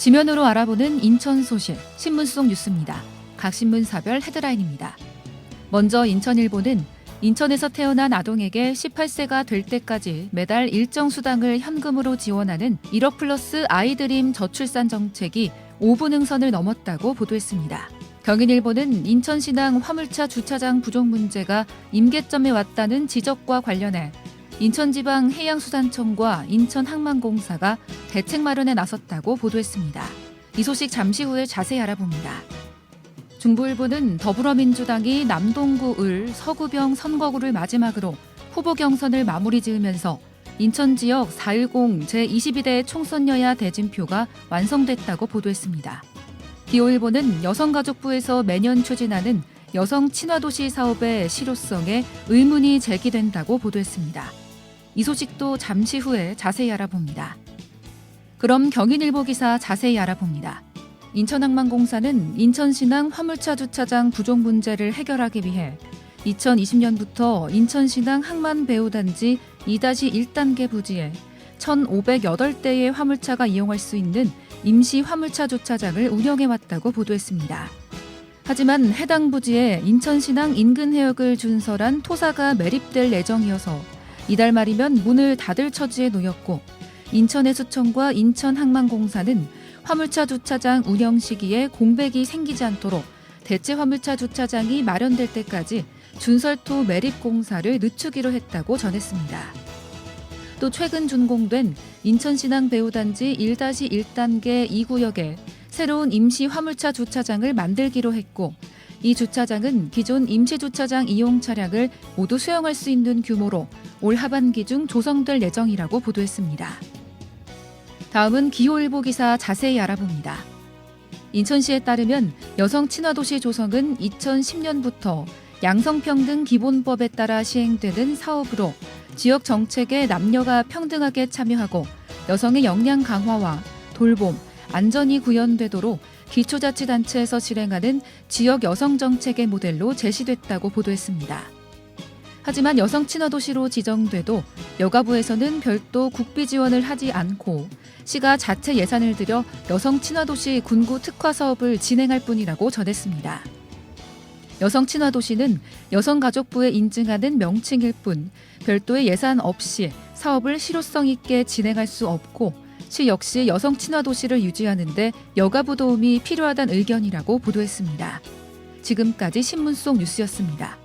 지면으로 알아보는 인천 소식 신문 속 뉴스입니다. 각 신문사별 헤드라인입니다. 먼저 인천일보는 인천에서 태어난 아동에게 18세가 될 때까지 매달 일정 수당을 현금으로 지원하는 1억 플러스 아이드림 저출산 정책이 5분 응선을 넘었다고 보도했습니다. 경인일보는 인천시당 화물차 주차장 부족 문제가 임계점에 왔다는 지적과 관련해 인천지방해양수산청과 인천항만공사가 대책 마련에 나섰다고 보도했습니다. 이 소식 잠시 후에 자세히 알아봅니다. 중부일보는 더불어민주당이 남동구 을 서구병 선거구를 마지막으로 후보 경선을 마무리 지으면서 인천 지역 4.10 제22대 총선 여야 대진표가 완성됐다고 보도했습니다. 기호일보는 여성가족부에서 매년 추진하는 여성 친화도시 사업의 실효성에 의문이 제기된다고 보도했습니다. 이 소식도 잠시 후에 자세히 알아봅니다. 그럼 경인일보 기사 자세히 알아봅니다. 인천항만공사는 인천신항 화물차 주차장 부족 문제를 해결하기 위해 2020년부터 인천신항 항만배우단지 2-1단계 부지에 1,508대의 화물차가 이용할 수 있는 임시 화물차 주차장을 운영해 왔다고 보도했습니다. 하지만 해당 부지에 인천신항 인근 해역을 준설한 토사가 매립될 예정이어서 이달 말이면 문을 닫을 처지에 놓였고 인천해수청과 인천항만공사는 화물차 주차장 운영 시기에 공백이 생기지 않도록 대체 화물차 주차장이 마련될 때까지 준설토 매립 공사를 늦추기로 했다고 전했습니다. 또 최근 준공된 인천신항 배우단지 1-1단계 2구역에 새로운 임시 화물차 주차장을 만들기로 했고 이 주차장은 기존 임시 주차장 이용 차량을 모두 수용할 수 있는 규모로 올 하반기 중 조성될 예정이라고 보도했습니다. 다음은 기호일보 기사 자세히 알아봅니다. 인천시에 따르면 여성 친화도시 조성은 2010년부터 양성평등 기본법에 따라 시행되는 사업으로 지역 정책에 남녀가 평등하게 참여하고 여성의 역량 강화와 돌봄, 안전이 구현되도록 기초자치단체에서 실행하는 지역 여성 정책의 모델로 제시됐다고 보도했습니다. 하지만 여성 친화도시로 지정돼도 여가부에서는 별도 국비 지원을 하지 않고 시가 자체 예산을 들여 여성 친화도시 군구 특화 사업을 진행할 뿐이라고 전했습니다. 여성 친화도시는 여성가족부에 인증하는 명칭일 뿐 별도의 예산 없이 사업을 실효성 있게 진행할 수 없고 시 역시 여성 친화 도시를 유지하는데 여가부 도움이 필요하다는 의견이라고 보도했습니다. 지금까지 신문 속 뉴스였습니다.